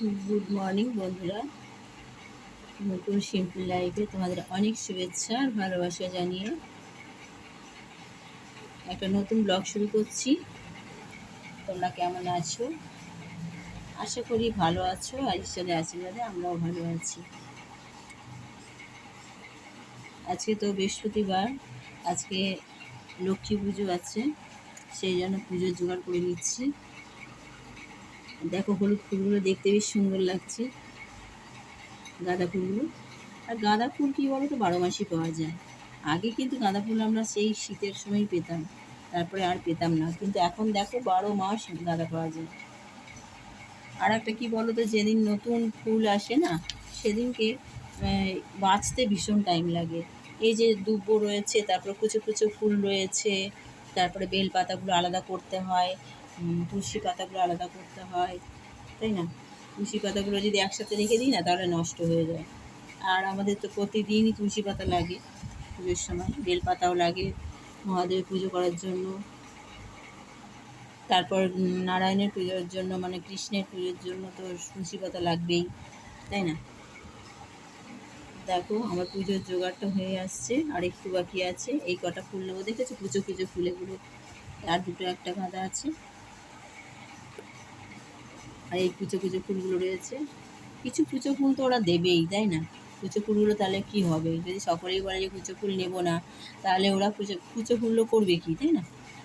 Good morning বন্ধুরা। নতুন simple লাইফে তোমাদের অনেক শুভেচ্ছা আর ভালোবাসা জানিয়ে একটা নতুন ব্লগ শুরু করছি। তোমরা কেমন আছো? আশা করি ভালো আছো আর ঈশ্বরের আশীর্বাদে আমরাও ভালো আছি। আজকে তো বৃহস্পতিবার, আজকে লক্ষ্মী পুজো আছে, সেই জন্য পুজোর জোগাড় করে নিচ্ছি। দেখো হলুদ ফুলগুলো দেখতে বেশ সুন্দর লাগছে। গাঁদা ফুলগুলো। আর গাঁদা ফুল কী বলো তো বারো মাসই পাওয়া যায়। আগে কিন্তু গাঁদা ফুল আমরা সেই শীতের সময় পেতাম। তারপরে আর পেতাম না। কিন্তু এখন দেখো বারো মাস গাঁদা পাওয়া যায়। আর একটা কী বলো তো যেদিন নতুন ফুল আসে না, সেদিনকে বাঁচতে ভীষণ টাইম লাগে। এই যে দুব্বো রয়েছে, তারপরে কুচো কুচো ফুল রয়েছে, তারপরে বেল পাতাগুলো আলাদা করতে হয়। তুলসী পাতাগুলো আলাদা করতে হয়, তাই না? তুলসী পাতাগুলো যদি একসাথে রেখে দিই না, তাহলে নষ্ট হয়ে যায়। আর আমাদের তো প্রতিদিনই তুলসী পাতা লাগে পুজোর সময় বেল পাতাও লাগে মহাদেবের পুজো করার জন্য। তারপর নারায়ণের পুজোর জন্য মানে কৃষ্ণের পুজোর জন্য তো তুলসী পাতা লাগবেই, তাই না? দেখো, আমার পুজোর জোগাড়টা হয়ে আসছে, আর একটু বাকি আছে। এই কটা ফুল নেব, দেখেছ? কুচো কুচো ফুলেগুলো। আর দুটো একটা গাঁদা আছে। আর এই কুচো কুচো ফুলগুলো রয়েছে। কিছু কুচো ফুল তো ওরা দেবেই, তাই না? কুচো ফুলগুলো তাহলে কি হবে? যদি সকলেই বলে যে কুচো ফুল নেব না, তাহলে ওরা কুচো কুচো ফুলগুলো করবে কি, তাই না?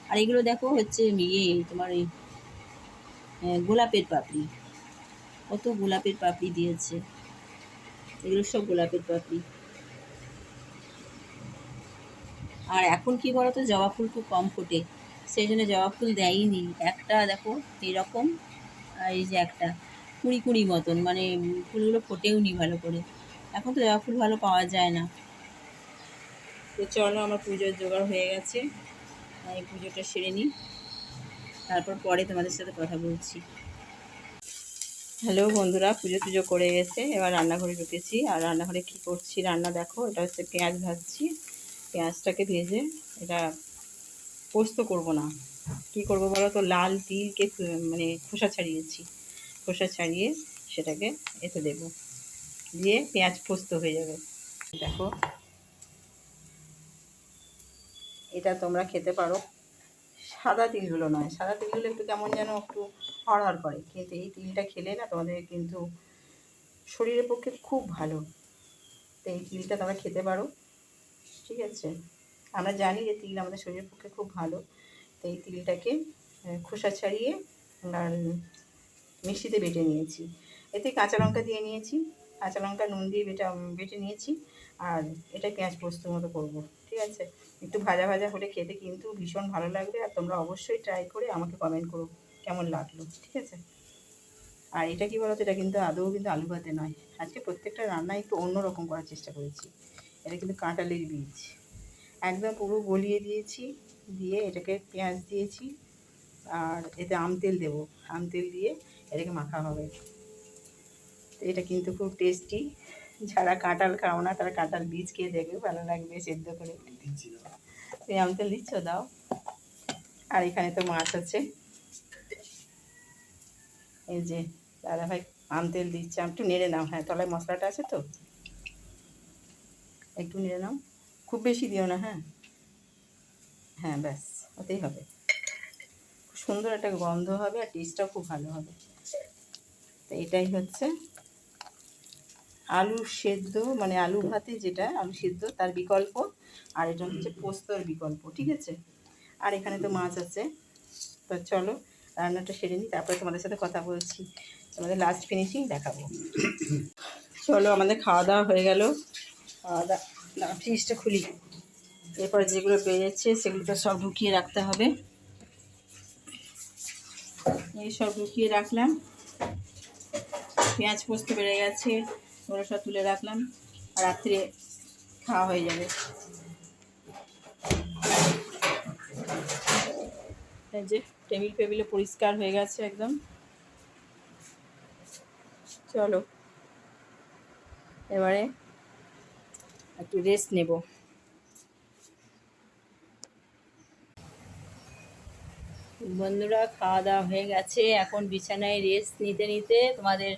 আর এগুলো দেখো হচ্ছে ইয়ে তোমার এই গোলাপের পাপড়ি। কত গোলাপের পাপড়ি দিয়েছে। এগুলো সব গোলাপের পাপড়ি। আর এখন কি বলতো, জবা ফুল খুব কম ফোটে। সেই জন্য জবা ফুল দেয়নি। একটা দেখো, এরকম এই যে একটা কুড়ি কুড়ি মতন মানে ফুলগুলো ফোটেও নি ভালো করে। এখন তো জবা ফুল ভালো পাওয়া যায় না। তো চলো আমার পুজোর জোগাড় হয়ে গেছে। এই পুজোটা সেরে নিই। তারপর পরে তোমাদের সাথে কথা বলছি। হ্যালো বন্ধুরা, পুজো টুজো করে গেছে। এবার রান্নাঘরে ঢুকেছি। আর রান্নাঘরে কী করছি রান্না দেখো। এটা হচ্ছে পেঁয়াজ ভাজছি। পেঁয়াজটাকে ভেজে এটা পোস্ত করব না। কি করব বলো তো? লাল তিলকে মানে খোসা ছাড়িয়েছি। খোসা ছাড়িয়ে সেটাকে এতে দেব। দিয়ে পেঁয়াজ পোস্ত হয়ে যাবে। দেখো। এটা তোমরা খেতে পারো। সাদা তিলগুলো নয়। সাদা তিলগুলো একটু কেমন যেন একটু হড়হড় করে। কিন্তু এই তিলটা খেলে না তোমাদের কিন্তু শরীরের পক্ষে খুব ভালো। তো এই তিলটা তোমরা খেতে পারো। ঠিক আছে? আমরা জানি যে তিল আমাদের শরীরের পক্ষে খুব ভালো। এই তিলটাকে খোসা ছাড়িয়ে আর মিষ্টিতে বেটে নিয়েছি। এতে কাঁচা লঙ্কা দিয়ে নিয়েছি। কাঁচা লঙ্কা, নুন দিয়ে বেটা বেটে নিয়েছি। আর এটা পেঁয়াজ পোস্ত মতো করব, ঠিক আছে? একটু ভাজা ভাজা হলে খেতে কিন্তু ভীষণ ভালো লাগবে। আর তোমরা অবশ্যই ট্রাই করে আমাকে কমেন্ট করো, কেমন লাগল, ঠিক আছে? আর এটা কি বলতো, এটা কিন্তু আদৌ কিন্তু আলু ভাতে নয়। আজকে প্রত্যেকটা রান্না একটু অন্যরকম করার চেষ্টা করেছি। এটা কিন্তু কাঁটালের বীজ। একদম পুরো গলিয়ে দিয়েছি। দিয়ে এটাকে পেঁয়াজ দিয়েছি আর এতে আম তেল দেবো। আম তেল দিয়ে এটাকে মাখা হবে। তো এটা কিন্তু খুব টেস্টি যারা কাঁঠাল খাও না তারা কাঁঠাল বীজ খেয়ে দেখবে ভালো লাগবে সেদ্ধ করে। তুমি আম তেল দিচ্ছ? দাও। আর এখানে তো মাছ আছে। এই যে দাদা ভাই আম তেল দিচ্ছে। একটু নেড়ে নাও। হ্যাঁ তলায় মশলাটা আছে তো? একটু নেড়ে নাও। খুব বেশি দিও না হ্যাঁ? হ্যাঁ ব্যাস ওতেই হবে। খুব সুন্দর একটা গন্ধ হবে আর টেস্টটাও খুব ভালো হবে। তো এটাই হচ্ছে আলু সেদ্ধ মানে আলু ভাতে যেটা, আলু সেদ্ধ, তার বিকল্প। আর এটা হচ্ছে পোস্তর বিকল্প, ঠিক আছে? আর এখানে তো মাছ আছে। তো চলো, রান্নাটা সেরে নিই, তারপরে তোমাদের সাথে কথা বলছি। তোমাদের লাস্ট ফিনিশিং দেখাবো। চলো, আমাদের খাওয়া দাওয়া হয়ে গেল। খাওয়া দাওয়া ফ্রিজটা খুলি। এরপরে যেগুলো পেয়ে যাচ্ছে সেগুলো তো সব ঢুকিয়ে রাখতে হবে। এই সব ঢুকিয়ে রাখলাম। পেঁয়াজ পোস্ত বেড়ে গেছে, ওগুলো সব তুলে রাখলাম আর রাত্রে খাওয়া হয়ে যাবে। যে টেবিল ফেবিলে পরিষ্কার হয়ে গেছে একদম। চলো, এবারে একটু রেস্ট নেব। বন্ধুরা, খাওয়া দাওয়া হয়ে গেছে। এখন বিছানায় রেস্ট নিতে নিতে তোমাদের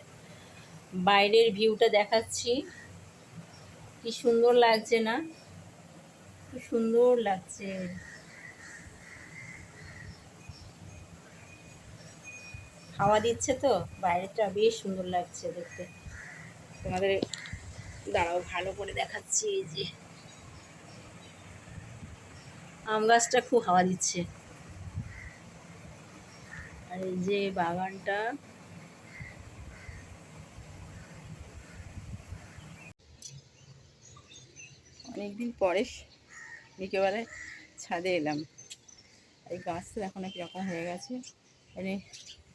বাইরের ভিউটা দেখাচ্ছি। কি সুন্দর লাগছে না? কি সুন্দর লাগছে। হাওয়া দিচ্ছে তো বাইরেটা বেশ সুন্দর লাগছে দেখতে। তোমাদের দাঁড়াও, ভালো করে দেখাচ্ছি এই যে। আম গাছটা খুব হাওয়া দিচ্ছে। আর এই যে বাগানটা। অনেকদিন পরে বিকেবেলা ছাদে এলাম। এই গাছটা এখন কীরকম হয়ে গেছে। মানে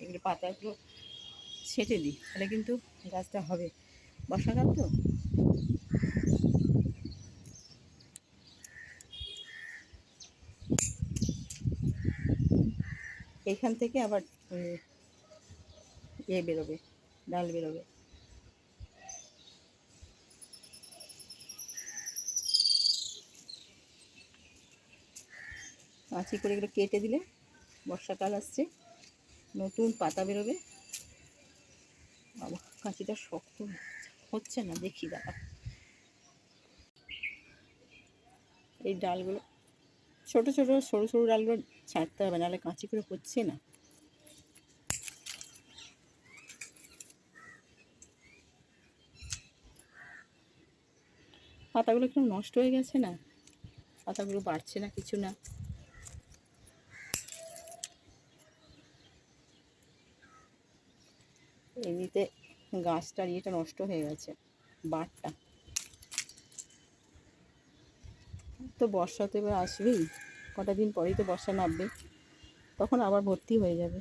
এগুলো পাতাগুলো ছেটে দিই, তাহলে কিন্তু গাছটা হবে। বর্ষাকাল তো? এখান থেকে আবার ইয়ে বেরোবে, ডাল বেরোবে। কাঁচি করে এগুলো কেটে দিলে, বর্ষাকাল আসছে, নতুন পাতা বেরোবে। বাবা, কাঁচিটা শক্ত হচ্ছে না, দেখি দাদা এই ডালগুলো ছোট ছোট, সরু সরু ডালগুলো ছাড়তে হবে, নাহলে কাঁচি করে হচ্ছে না। পাতাগুলো একটু নষ্ট হয়ে গেছে না? পাতাগুলো বাড়ছে না কিছু না? এমনিতে গাছটার ইয়েটা নষ্ট হয়ে গেছে বাটটা তো বর্ষা তো এবার আসবেই। কটা দিন পরেই তো বর্ষা নামবে। তখন আবার ভর্তি হয়ে যাবে।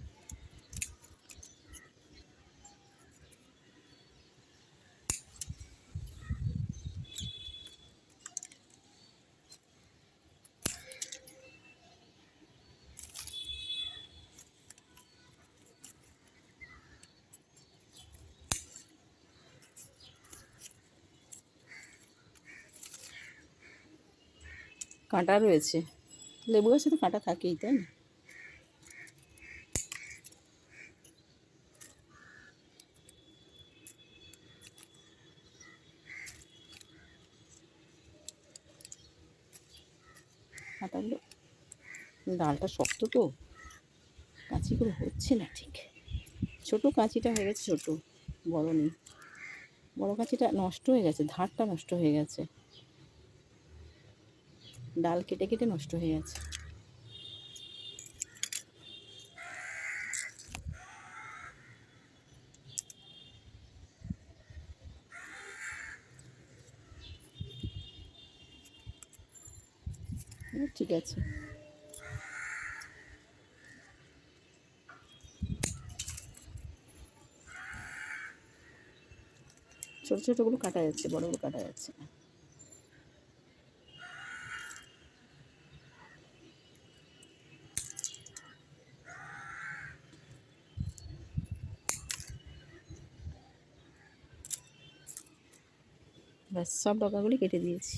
কাঁটা রয়েছে। লেবু গাছে তো কাঁটা থাকেই, তাই না? কাঁটাগুলো, ডালটা শক্ত তো, কাঁচিগুলো হচ্ছে না ঠিক। ছোট কাঁচিটা হয়ে গেছে ছোট, বড় নেই। বড় কাঁচিটা নষ্ট হয়ে গেছে, ধারটা নষ্ট হয়ে গেছে। ডাল কেটে কেটে নষ্ট হয়ে গেছে। ঠিক আছে। ছোট ছোটগুলো কাটা যাচ্ছে বড়গুলো কাটা যাচ্ছে না। ব্যাস, সব ডগাগুলি কেটে দিয়েছি।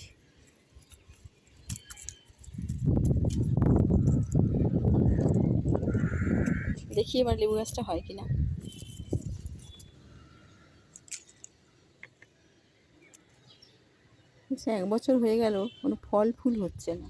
দেখি এবার লেবু গাছটা হয় কিনা। আচ্ছা এক বছর হয়ে গেল, কোনো ফল ফুল হচ্ছে না।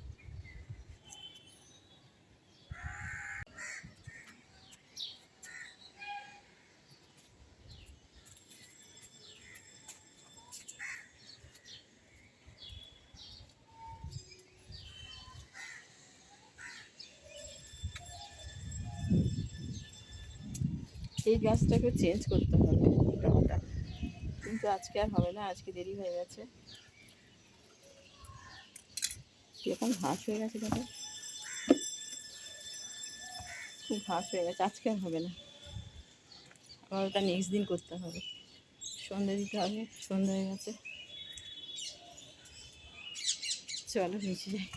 এই গাছটাকে চেঞ্জ করতে হবে রঙটা কিন্তু আজকে আর হবে না, আজকে দেরি হয়ে গেছে। কীরকম ঘাস হয়ে গেছে দেখো। খুব ঘাস হয়ে গেছে, আজকে আর হবে না। আবার ওটা নেক্সট দিন করতে হবে। সন্ধে দিতে হবে সন্ধ্যা হয়ে গেছে। চলো নিচে যাই।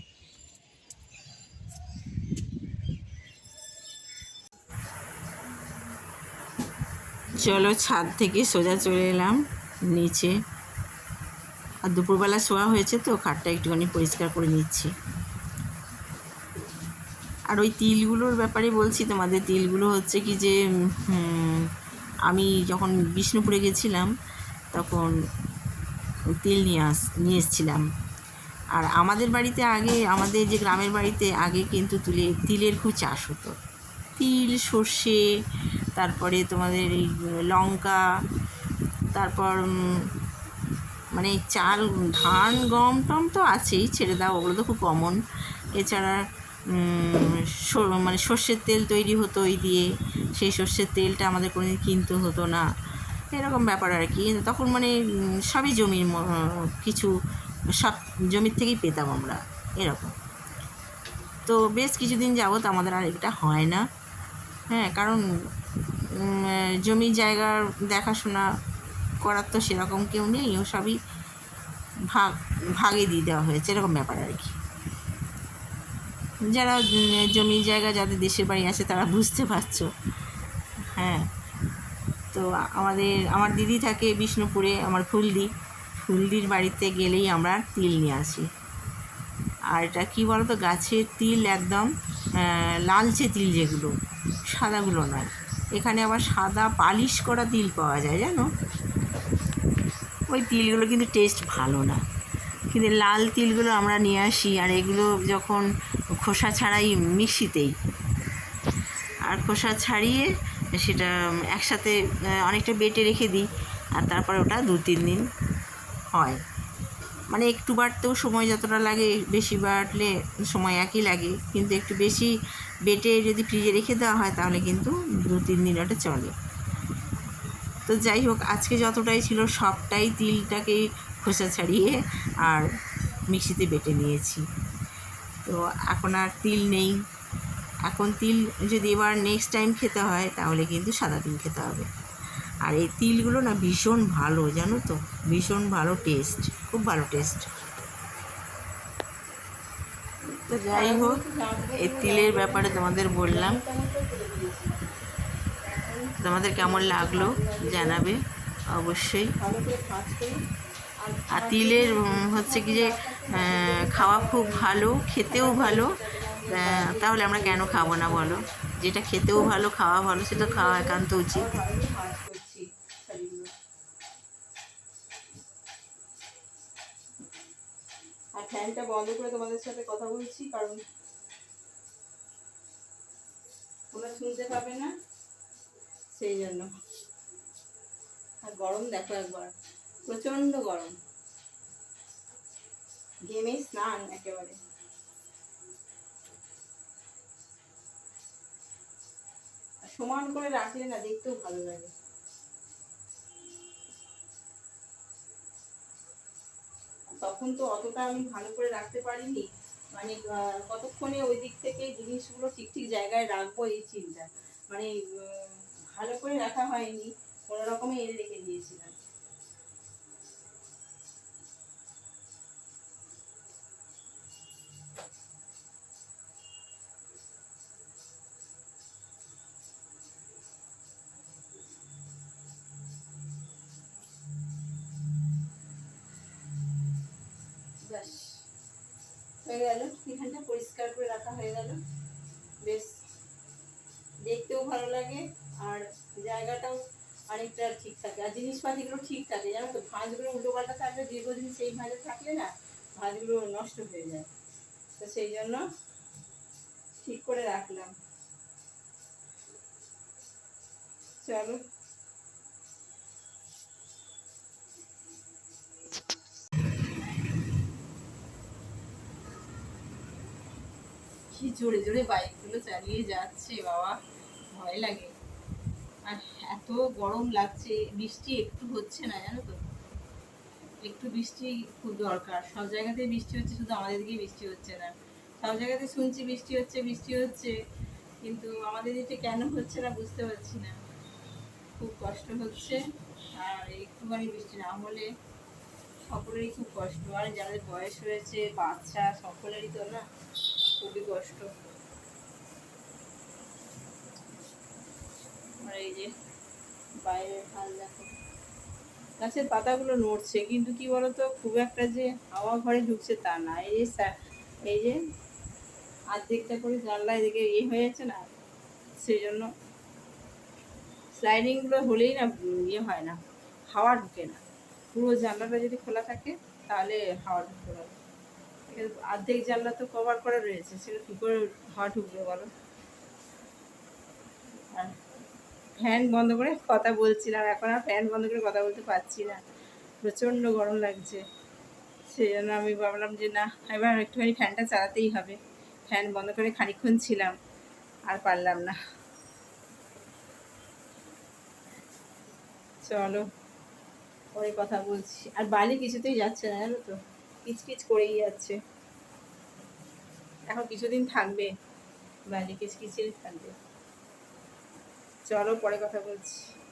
চলো ছাদ থেকে সোজা চলে এলাম নিচে। আর দুপুরবেলা শোয়া হয়েছে তো, খাটটা একটুখানি পরিষ্কার করে নিচ্ছি। আর ওই তিলগুলোর ব্যাপারে বলছি তোমাদের, তিলগুলো হচ্ছে কি যে আমি যখন বিষ্ণুপুরে গেছিলাম তখন তিল নিয়ে আস, নিয়ে এসেছিলাম। আর আমাদের বাড়িতে আগে, আমাদের যে গ্রামের বাড়িতে আগে কিন্তু তুলে, তিলের খুব চাষ হতো। তিল, সর্ষে তারপরে তোমাদের এই লঙ্কা, তারপর মানে চাল, ধান, গম, টম তো আছেই, ছেড়ে দাও, ওগুলো তো খুব কমন এছাড়া মানে সর্ষের তেল তৈরি হতো ওই দিয়ে, সেই সর্ষের তেলটা আমাদের কোনোদিন কিনতে হতো না। এরকম ব্যাপার আর কি তখন মানে সবই জমির কিছু, সব জমির থেকেই পেতাম আমরা, এরকম। তো বেশ কিছুদিন যাবত আমাদের আর এটা হয় না। হ্যাঁ কারণ জমি জায়গার দেখাশোনা করার তো সেরকম কেউ নেই, ও সবই ভাগ ভাগে দিয়ে দেওয়া হয়েছে, এরকম ব্যাপার আর কি। যারা জমি জায়গা যাদের দেশের বাড়ি আছে তারা বুঝতে পারছ হ্যাঁ। তো আমাদের, আমার দিদি থাকে বিষ্ণুপুরে, আমার ফুলদি। ফুলদির বাড়িতে গেলেই আমরা তিল নিয়ে আসি। আর এটা কী বলো তো গাছের তিল একদম লালচে তিল যেগুলো, সাদাগুলো নয়। এখানে আবার সাদা পালিশ করা তিল পাওয়া যায়, জানো? ওই তিলগুলো কিন্তু টেস্ট ভালো না। কিন্তু লাল তিলগুলো আমরা নিয়ে আসি, আর এগুলো যখন খোসা ছাড়াই মিক্সিতেই, আর খোসা ছাড়িয়ে সেটা একসাথে অনেকটা বেটে রেখে দিই, আর তারপরে ওটা দু তিন দিন হয়। মানে একটু বাটতেও সময় যতটা লাগে, বেশি বাটলে সময় একই লাগে। কিন্তু একটু বেশি বেটে যদি ফ্রিজে রেখে দেওয়া হয়, তাহলে কিন্তু দু তিন দিন ওটা চলে। তো যাই হোক, আজকে যতটাই ছিল সবটাই তিলটাকেই খোসা ছাড়িয়ে আর মিক্সিতে বেটে নিয়েছি। তো এখন আর তিল নেই। এখন তিল যদি এবার নেক্সট টাইম খেতে হয়, তাহলে কিন্তু সাদা তিল খেতে হবে। আর এই তিলগুলো না ভীষণ ভালো, জানো তো? ভীষণ ভালো টেস্ট খুব ভালো টেস্ট তো যাই হোক, এই তিলের ব্যাপারে তোমাদের বললাম। তোমাদের কেমন লাগল জানাবে অবশ্যই। আর তিলের হচ্ছে কি যে খাওয়া খুব ভালো, খেতেও ভালো। তাহলে আমরা কেন খাব না বলো? যেটা খেতেও ভালো, খাওয়া ভালো, সেটা খাওয়া একান্ত উচিত। ফ্যানটা বন্ধ করে তোমাদের সাথে কথা বলছি, কারণ তোমরা শুনতে পাবে না, সেই জন্য। আর গরম দেখো একবার প্রচণ্ড গরম। ঘেমে স্নান একেবারে। সমান করে রাখলে না দেখতেও ভালো লাগে। তখন তো অতটা আমি ভালো করে রাখতে পারিনি। মানে কতক্ষণে ওই দিক থেকে জিনিসগুলো ঠিক ঠিক জায়গায় রাখব এই চিন্তা। মানে ভালো করে রাখা হয়নি, কোনো রকমে এনে রেখে দিয়েছিলাম। ব্যাস। হয়ে গেল এখানটা পরিষ্কার করে রাখা হয়ে গেল। বেশ, দেখতেও ভালো লাগে আর জায়গাটাও অনেকটা ঠিক থাকে। আর জিনিসপাতিগুলো ঠিক থাকে, জানো তো? ভাঁজগুলো উল্টো পাল্টা থাকলে দীর্ঘদিন সেই ভাঁজে থাকলে না ভাঁজগুলো নষ্ট হয়ে যায়। তো সেই জন্য ঠিক করে রাখলাম। চলো। কি জোরে জোরে বাইকগুলো চালিয়ে যাচ্ছে, বাবা। ভয় লাগে। আর এত গরম লাগছে, বৃষ্টি একটু হচ্ছে না, জানো তো? একটু বৃষ্টি খুব দরকার। সব জায়গাতেই বৃষ্টি হচ্ছে, শুধু আমাদের দিকেই বৃষ্টি হচ্ছে না। সব জায়গাতে শুনছি বৃষ্টি হচ্ছে বৃষ্টি হচ্ছে, কিন্তু আমাদের দিকে কেন হচ্ছে না বুঝতে পারছি না। খুব কষ্ট হচ্ছে, আর একটুখানি বৃষ্টি না হলে সকলেরই খুব কষ্ট। আর যাদের বয়স হয়েছে, বাচ্চা, সকলেরই তো না। খুবই কষ্ট। আর এই যে বাইরের হাল দেখো। গাছের পাতাগুলো নড়ছে, কিন্তু কি বলতো, খুব একটা যে হাওয়া ঘরে ঢুকছে তা না। এই যে এই যে আর্ধেকটা করে জানলা এদিকে ইয়ে হয়ে যাচ্ছে না, সেই জন্য স্লাইডিংগুলো হলেই না ইয়ে হয় না, হাওয়া ঢুকে না। পুরো জানলাটা যদি খোলা থাকে, তাহলে হাওয়া ঢুকতে পারে অর্ধেক জানলা তো কভার করা রয়েছে, সেটা কী করে হাওয়া ঢুকবে বলো? ফ্যান বন্ধ করে কথা বলছিলাম এখন আর ফ্যান বন্ধ করে কথা বলতে পারছি না। প্রচণ্ড গরম লাগছে। সেই জন্য আমি ভাবলাম যে না, এবার একটুখানি ফ্যানটা চালাতেই হবে। ফ্যান বন্ধ করে খানিকক্ষণ ছিলাম, আর পারলাম না। চলো, পরে কথা বলছি। আর বালি কিছুতেই যাচ্ছে না, জানো তো? কিচকিচ করেই যাচ্ছে। এখন কিছুদিন থাকবে বাড়ি কিচকিচেই থাকবে। চলো পরে কথা বলছি।